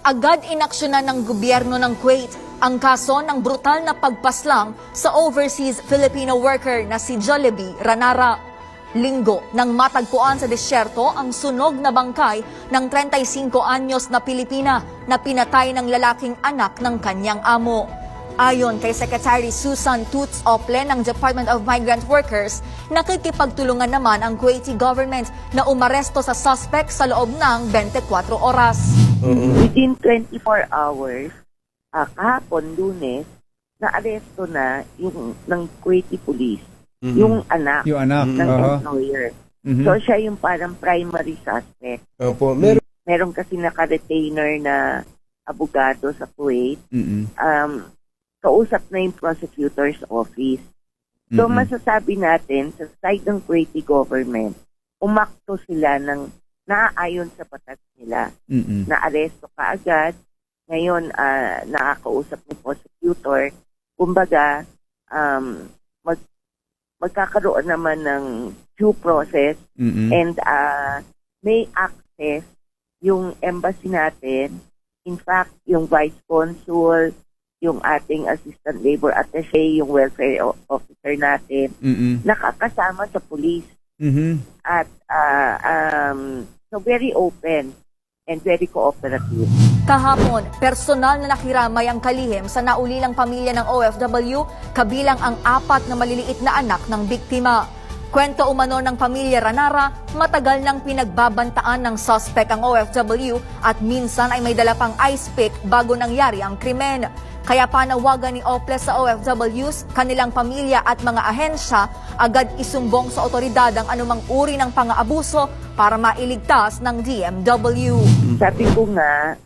Agad inaksyonan ng gobyerno ng Kuwait ang kaso ng brutal na pagpaslang sa overseas Filipino worker na si Jollibee Ranara. Linggo nang matagpuan sa disyerto ang sunog na bangkay ng 35 anyos na Pilipina na pinatay ng lalaking anak ng kanyang amo. Ayon kay Secretary Susan Toots Ople ng Department of Migrant Workers, nakikipagtulungan naman ang Kuwaiti government na umaresto sa suspect sa loob ng 24 oras. Within 24 hours, ah, kahapon, lunes, na-aresto na yung ng Kuwaiti police, yung anak Yung anak. ng Aha. employer. Mhm. So siya yung parang primary suspect. Opo, meron Meron kasi naka-retainer na abogado sa Kuwait. Mhm. Um, kausap na yung prosecutor's office. So Mhm. masasabi natin sa side ng Kuwaiti government, umakto sila ng naaayon sa batas nila. Mhm. na-aresto ka agad. Ngayon, ah, nakakausap ni prosecutor. Kumbaga, um, mag, magkakaroon naman ng due process Mhm. and ah, may access yung embassy natin. In fact, yung vice consul, yung ating assistant labor attaché, yung welfare o- officer natin, Mhm. nakakasama sa police. Mhm. At ah, um, so very open and very cooperative. Kahapon, personal na nakiramay ang kalihim sa naulilang pamilya ng OFW kabilang ang apat na maliliit na anak ng biktima. Kwento umano ng pamilya Ranara, matagal nang pinagbabantaan ng suspect ang OFW at minsan ay may dala pang ice pick bago nangyari ang krimen. Kaya panawagan ni Oples sa OFWs, kanilang pamilya at mga ahensya agad isumbong sa otoridad ang anumang uri ng pang-aabuso para mailigtas ng DMW. Sabi ko nga,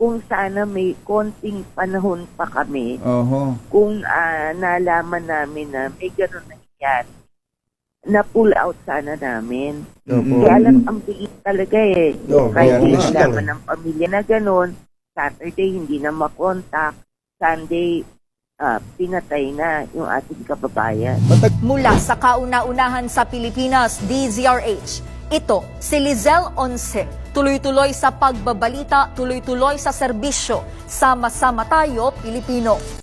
kung sana may konting panahon pa kami, Oho. kung ah, nalaman namin na may gano'n nangyayari, na pull out sana namin. Opo. Kaya lang, ang bilis talaga eh. Friday, kaya nga. nalaman ng pamilya na gano'n. Saturday, hindi na makontak. Sunday, ah, pinatay na yung ating kababayan. Mula sa kauna-unahan sa Pilipinas, DZRH. Ito, si Lizelle Once. Tuloy-tuloy sa pagbabalita, tuloy-tuloy sa serbisyo. Sama-sama tayo, Pilipino.